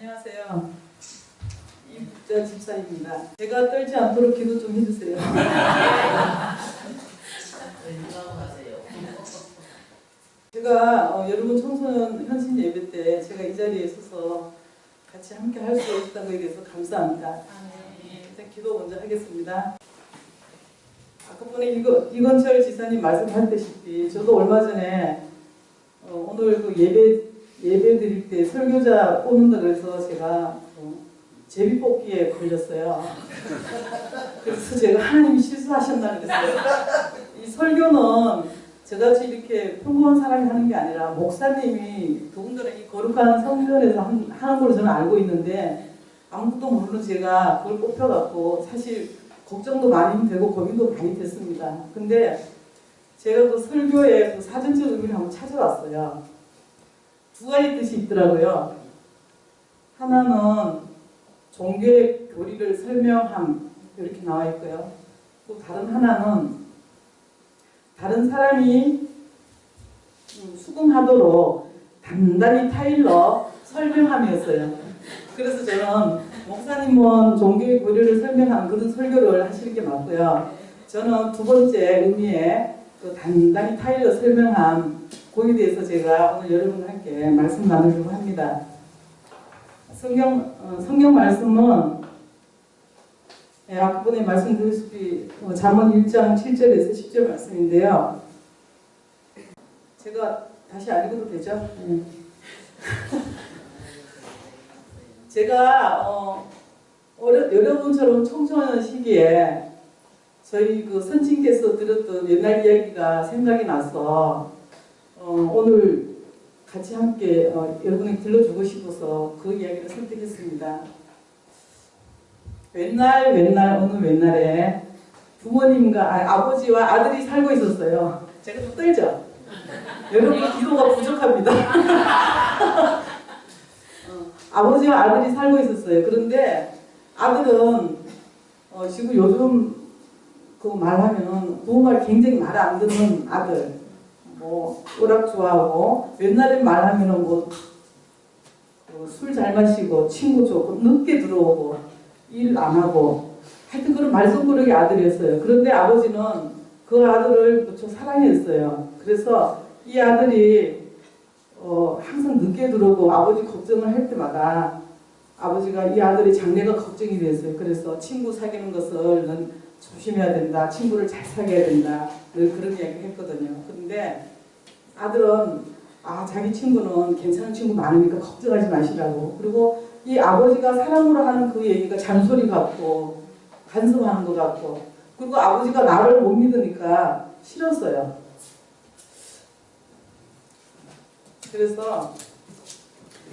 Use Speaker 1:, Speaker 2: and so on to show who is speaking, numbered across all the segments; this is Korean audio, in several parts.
Speaker 1: 안녕하세요. 이국자 집사입니다. 제가 떨지 않도록 기도 좀 해주세요. 제가 어, 여러분 청소년 현신 예배 때 제가 이 자리에 서서 같이 함께 할 수 있다는 것에 대해서 감사합니다. 예, 일단 기도 먼저 하겠습니다. 아까 이거, 이건철 지사님 말씀하셨다시피 저도 얼마 전에 어, 오늘 그 예배 예배 드릴 때 설교자 뽑는 다 그래서 제가 어, 제비 뽑기에 걸렸어요. 그래서 제가 하나님이 실수하셨나 그랬어요. 이 설교는 저같이 이렇게 평범한 사람이 하는 게 아니라 목사님이 더군다나 이 거룩한 성전에서 한- 하는 걸로 저는 알고 있는데 아무것도 모르는 제가 그걸 뽑혀갖고 사실 걱정도 많이 되고 고민도 많이 됐습니다. 근데 제가 그 설교의 그 사전적 의미를 한번 찾아봤어요. 두 가지 뜻이 있더라고요. 하나는 종교의 교리를 설명함 이렇게 나와 있고요. 또 다른 하나는 다른 사람이 음, 수긍하도록 단단히 타일러 설명함이었어요. 그래서 저는 목사님은 종교의 교리를 설명하는 그런 설교를 하시는 게 맞고요. 저는 두 번째 의미의 그 단단히 타일러 설명함 거기에 대해서 제가 오늘 여러분과 함께 말씀 나누려고 합니다. 성경 어, 성경 말씀은 예, 앞부분에 말씀드렸다시피 어, 잠언 1장 7절에서 10절 말씀인데요. 제가 다시 안 읽어도 되죠? 예. 제가 어, 어려, 여러분처럼 청소년 시기에 저희 그 선친께서 들었던 옛날 이야기가 생각이 나서 어, 오늘 같이 함께 어, 여러분에게 들려주고 싶어서 그 이야기를 선택했습니다. 옛날 옛날 어느 옛날에 부모님과 아, 아버지와 아들이 살고 있었어요. 제가 좀 떨죠. 여러분 기도가 부족합니다. 어, 아버지와 아들이 살고 있었어요. 그런데 아들은 어, 지금 요즘 그 말하면 부모 말 굉장히 말 안 듣는 아들. 뭐 오락 좋아하고 옛날에 말하면은 뭐술잘 마시고 친구 좋고 늦게 들어오고 일 안 하고 하여튼 그런 말썽꾸러기 아들이었어요. 그런데 아버지는 그 아들을 무척 사랑했어요. 그래서 이 아들이 어, 항상 늦게 들어오고 아버지 걱정을 할 때마다 아버지가 이 아들의 장래가 걱정이 됐어요. 그래서 친구 사귀는 것을 넌 조심해야 된다. 친구를 잘 사귀어야 된다. 늘 그런 이야기 했거든요. 그런데 아들은 아 자기 친구는 괜찮은 친구 많으니까 걱정하지 마시라고. 그리고 이 아버지가 사랑으로 하는 그 얘기가 잔소리 같고 간섭하는 것 같고 그리고 아버지가 나를 못 믿으니까 싫었어요. 그래서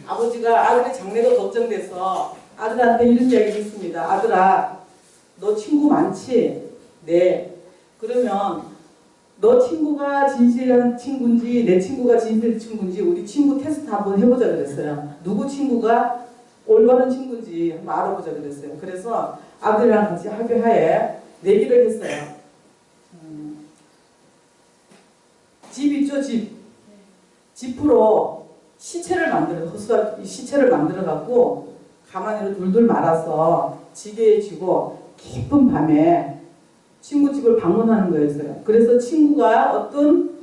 Speaker 1: 아버지가 아들의 장래가 걱정돼서 아들한테 이런 이야기를 했습니다. 아들아, 너 친구 많지? 네. 그러면 너 친구가 진실한 친구인지 내 친구가 진실한 친구인지 우리 친구 테스트 한번 해보자 그랬어요. 누구 친구가 올바른 친구인지 한번 알아보자 그랬어요. 그래서 아들이랑 같이 합의하에 내기를 했어요. 음, 집 있죠, 집. 지프로 시체를 만들어, 허수아 시체를 만들어 갖고 가만히로 둘둘 말아서 지게에 쥐고 깊은 밤에 친구 집을 방문하는 거였어요. 그래서 친구가 어떤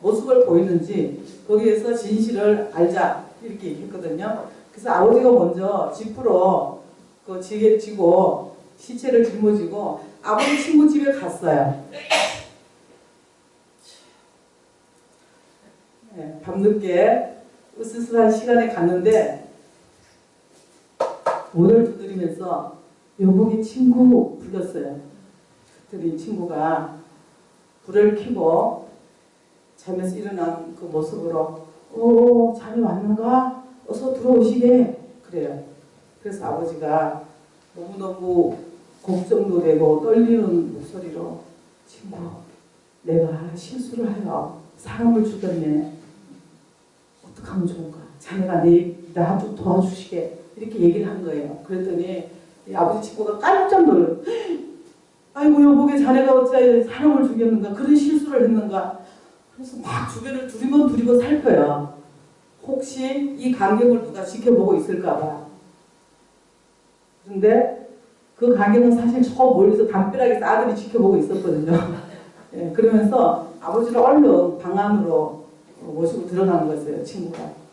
Speaker 1: 모습을 보이는지 거기에서 진실을 알자 이렇게 얘기했거든요. 그래서 아버지가 먼저 지프로 그 지게 쥐고 시체를 짊어지고 아버지 친구 집에 갔어요. 네, 밤늦게 으스스한 시간에 갔는데 문을 두드리면서 여보기 친구 불렀어요. 그랬더니 친구가 불을 켜고 잠에서 일어난 그 모습으로 오 잠이 왔는가? 어서 들어오시게 그래요. 그래서 아버지가 너무너무 걱정도 되고 떨리는 목소리로 친구 내가 실수를 하여 사람을 죽였네. 어떡하면 좋은가? 자네가 내 나 좀 도와주시게 이렇게 얘기를 한 거예요. 그랬더니 이 아버지 친구가 깜짝 놀라. 아이고 여보게 자네가 어찌하여 사람을 죽였는가? 그런 실수를 했는가? 그래서 막 주변을 두리번 두리번 살펴요. 혹시 이 광경을 누가 지켜보고 있을까봐. 그런데 그 가게는 사실 저 멀리서 담벼락에서 아들이 지켜보고 있었거든요. 예, 그러면서 아버지를 얼른 방 안으로 모시고 들어가는 거였어요, 친구가.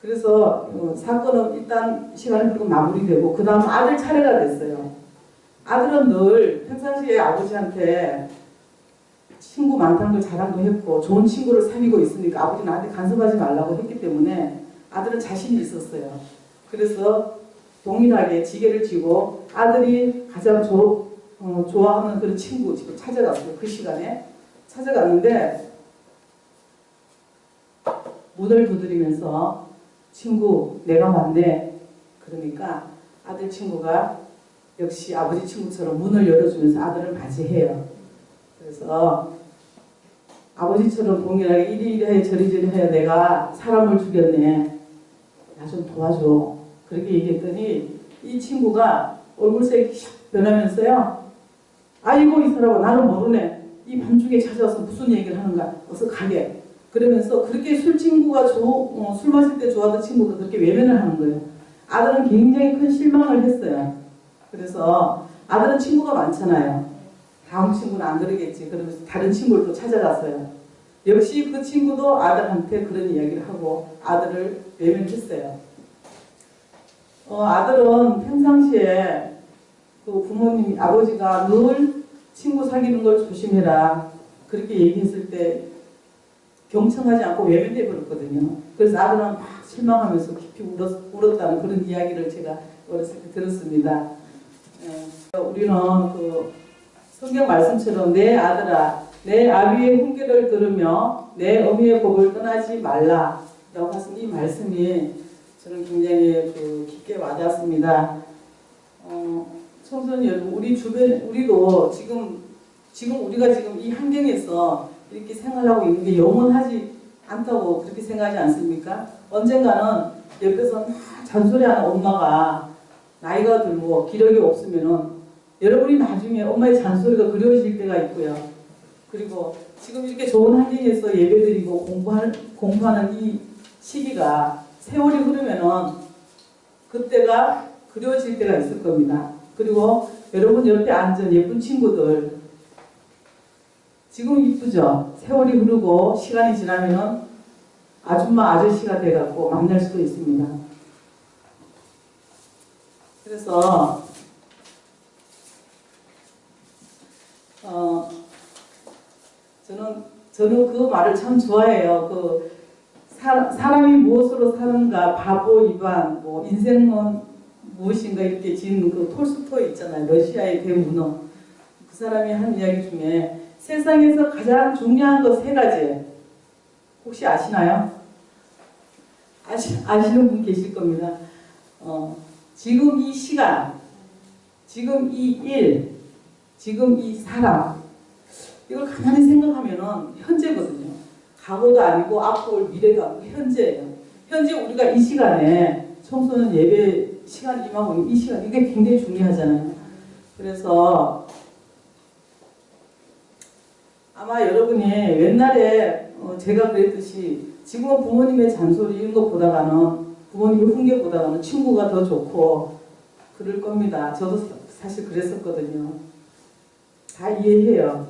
Speaker 1: 그래서 어, 사건은 일단 시간이 그리고 마무리되고 그 다음 아들 차례가 됐어요. 아들은 늘 평상시에 아버지한테 친구 많다는 걸 자랑도 했고 좋은 친구를 사귀고 있으니까 아버지 나한테 간섭하지 말라고 했기 때문에 아들은 자신이 있었어요. 그래서 동일하게 지게를 쥐고 아들이 가장 조, 어, 좋아하는 그런 친구 집을 찾아갔어요. 그 시간에 찾아갔는데 문을 두드리면서 친구 내가 왔네. 그러니까 아들 친구가 역시 아버지 친구처럼 문을 열어주면서 아들을 맞이해요. 그래서 아버지처럼 동일하게 이리 이리 해 저리저리 해 내가 사람을 죽였네. 나 좀 도와줘. 그렇게 얘기했더니 이 친구가 얼굴색이 샥 변하면서요. 아이고 이 사람아 나는 모르네. 이 밤중에 찾아와서 무슨 얘기를 하는가. 어서 가게. 그러면서 그렇게 술 친구가 조, 어, 술 마실 때 좋아하던 친구가 그렇게 외면을 하는 거예요. 아들은 굉장히 큰 실망을 했어요. 그래서 아들은 친구가 많잖아요. 다음 친구는 안 그러겠지. 그러면서 다른 친구를 또 찾아갔어요. 역시 그 친구도 아들한테 그런 이야기를 하고 아들을 외면했어요. 어, 아들은 평상시에 그 부모님, 아버지가 늘 친구 사귀는 걸 조심해라. 그렇게 얘기했을 때 경청하지 않고 외면돼 버렸거든요. 그래서 아들은 막 실망하면서 깊이 울었, 울었다는 그런 이야기를 제가 어렸을 때 들었습니다. 예, 우리는 그 성경 말씀처럼 내 아들아 내 아비의 훈계를 들으며 내 어미의 법을 떠나지 말라 라고 하신 이 말씀이 저는 굉장히 그 깊게 와닿았습니다. 어, 청소년 여러분 우리 주변 우리도 지금 지금 우리가 지금 이 환경에서 이렇게 생활하고 있는 게 영원하지 않다고 그렇게 생각하지 않습니까? 언젠가는 옆에서 막 잔소리하는 엄마가 나이가 들고 기력이 없으면은 여러분이 나중에 엄마의 잔소리가 그리워질 때가 있고요. 그리고 지금 이렇게 좋은 환경에서 예배드리고 공부하는, 공부하는 이 시기가 세월이 흐르면은 그때가 그리워질 때가 있을 겁니다. 그리고 여러분 옆에 앉은 예쁜 친구들 지금 이쁘죠? 세월이 흐르고 시간이 지나면은 아줌마 아저씨가 돼갖고 만날 수도 있습니다. 그래서 어 저는 저는 그 말을 참 좋아해요. 그 사, 사람이 무엇으로 사는가 바보 이반 뭐 인생은 무엇인가 이렇게 지은 그 톨스토이 있잖아요. 러시아의 대문어 그 사람이 한 이야기 중에 세상에서 가장 중요한 것 세 가지 혹시 아시나요? 아시, 아시는 분 계실 겁니다. 어, 지금 이 시간, 지금 이 일, 지금 이 사람 이걸 가만히 생각하면은 현재거든요. 과거도 아니고 앞으로 올 미래도 아니고 현재예요. 현재 우리가 이 시간에 청소년 예배 시간 임하고 이 시간 이게 굉장히 중요하잖아요. 그래서 아마 여러분이 옛날에 어, 제가 그랬듯이 지금은 부모님의 잔소리 이런 것보다가는 부모님의 훈계 보다는 친구가 더 좋고 그럴 겁니다. 저도 사실 그랬었거든요. 다 이해해요.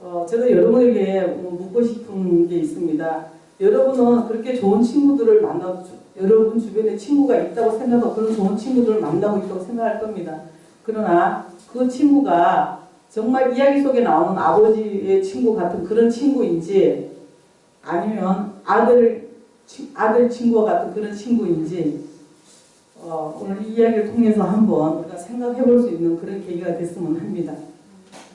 Speaker 1: 어, 제가 여러분에게 뭐 묻고 싶은 게 있습니다. 여러분은 그렇게 좋은 친구들을 만나고 주- 여러분 주변에 친구가 있다고 생각하고 그런 좋은 친구들을 만나고 있다고 생각할 겁니다. 그러나 그 친구가 정말 이야기 속에 나오는 아버지의 친구 같은 그런 친구인지 아니면 아들 치- 아들 친구와 같은 그런 친구인지 어, 오늘 이 이야기를 통해서 한번 우리가 생각해 볼 수 있는 그런 계기가 됐으면 합니다.